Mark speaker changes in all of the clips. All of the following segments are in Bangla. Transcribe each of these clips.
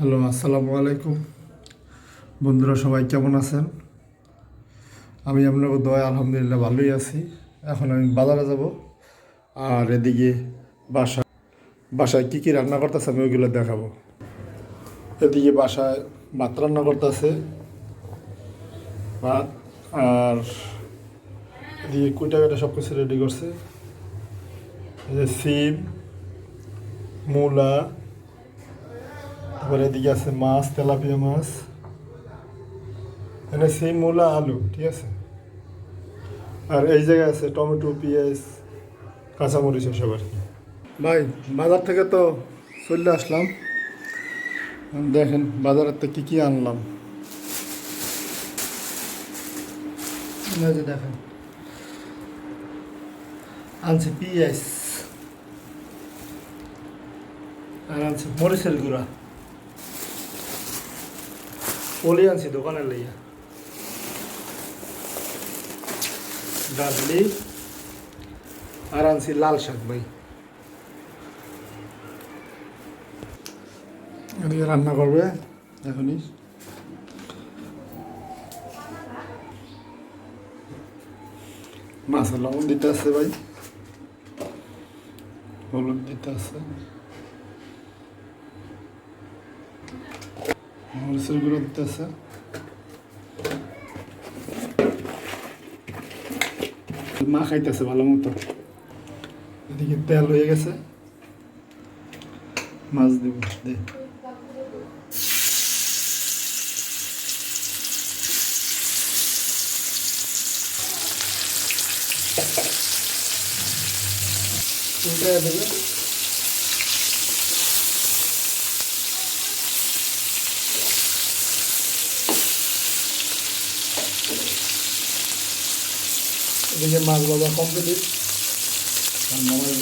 Speaker 1: হ্যালো, আসসালামু আলাইকুম। বন্ধুরা, সবাই কেমন আছেন? আমি আপনার দয়া আলহামদুলিল্লাহ ভালোই আছি। এখন আমি বাজারে যাব। আর এদিকে বাসা বাসায় কী কী রান্না করতেছে আমি ওইগুলো দেখাবো। এদিকে বাসায় ভাত রান্না করতেছে। ভাত আর এদিকে কুইটা কাটা সব কিছু রেডি করছে সিম, মূলা তারপরে এদিকে আছে মাছ তেলাপিয়া মাছ। এখানে সিম মূলা আলু ঠিক আছে? আর এই জায়গায় আছে টমেটো পেঁয়াজ কাঁচামরিচ এসব আর কি। ভাই বাজার থেকে তো চলে আসলাম। দেখেন বাজারের থেকে কী কী আনলাম। এই যে দেখেন। আনছি পেঁয়াজ। আর আনছি মরিচের গুঁড়া। ওলি আনছি দোকানের লইয়া ডাবলি আর আনছি লাল শাক ভাই। রান্না করবে, এখনই। মাছের লবণ দিতে আছে ভাই। হলুদ দিতে আছে। মরিচের গুঁড়ো দিতে আছে। মা খাইতেছে ভালো মতো। এদিকে তেল হয়ে গেছে। মাছ দিব, দে। দেবে। এদিকে মাছ ভাজা কমপ্লিট নামাইব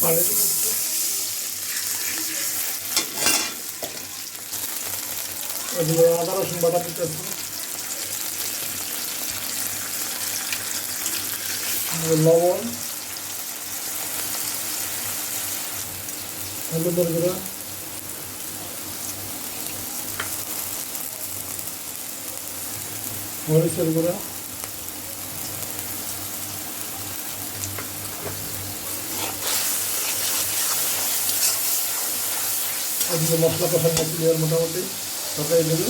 Speaker 1: পানি দিবো এদিকে আদা রসুন বাটা দিতেছি লবণ হলুদের গুঁড়া। মরিচের গুঁড়া এদিকে মশলা কষানো মোটামুটি তরকারি দেবে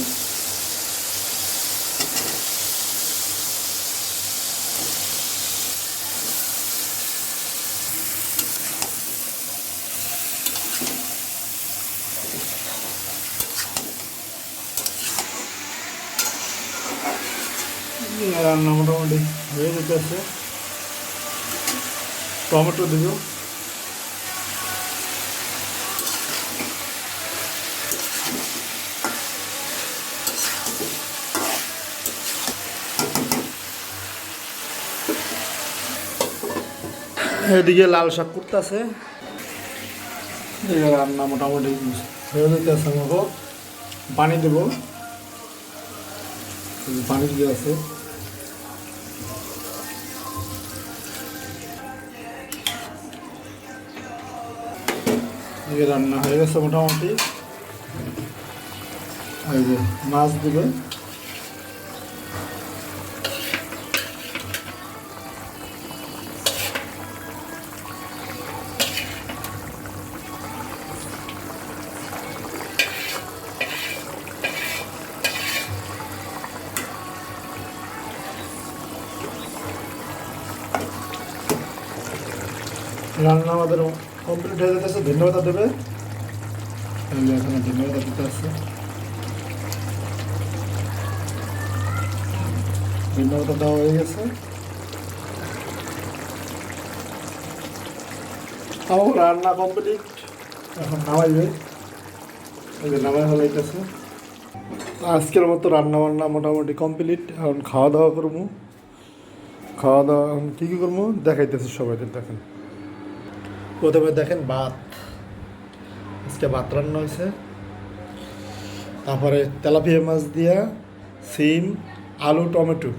Speaker 1: রান্না মোটামুটি হয়ে যেতেছে টমেটো দেবো এদিকে লাল শাক করতেছে এদিকে রান্না মোটামুটি হয়ে যেতেছে আমাকে পানি দেবো। পানি দিয়ে আছে। রান্না হয়ে গেছে মোটামুটি। মাছ দিবে। রান্না আমাদের কমপ্লিট হয়ে যেতেছে ধন্যবাদ দেবে যে এখানে ধন্যবাদ দিতে আসছে ধন্যবাদ দেওয়া হয়ে গেছে। আমার রান্না কমপ্লিট এখন নামাইবে এই যে নামাই হলাইতেছে আজকের মতো রান্না বান্না মোটামুটি কমপ্লিট এখন খাওয়া দাওয়া করব। খাওয়া দাওয়া কী কী করব? দেখাইতেছি সবাই দেখেন। প্রথমে দেখেন ভাত। আজকে ভাত রান্না হয়েছে। তারপরে তেলাপিয়া মাছ দিয়া সিম, আলু, টমেটো।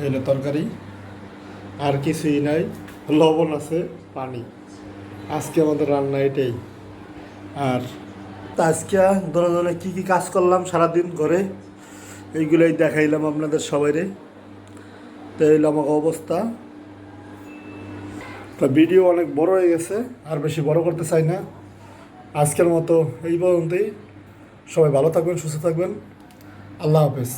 Speaker 1: এই হলো তরকারি। আর কিছুই নাই। লবণ আছে, পানি। আজকে আমাদের রান্না এটাই। আর আজকে ধরে ধরে কী কী কাজ করলাম সারাদিন ঘরে, এইগুলোই দেখাইলাম আপনাদের সবাইরে। তো এই আমার অবস্থা। তো ভিডিও অনেক বড় হয়ে গেছে, আর বেশি বড় করতে চাই না। আজকের মতো এই পর্যন্তই। সবাই ভালো থাকবেন, সুস্থ থাকবেন। আল্লাহ হাফেজ।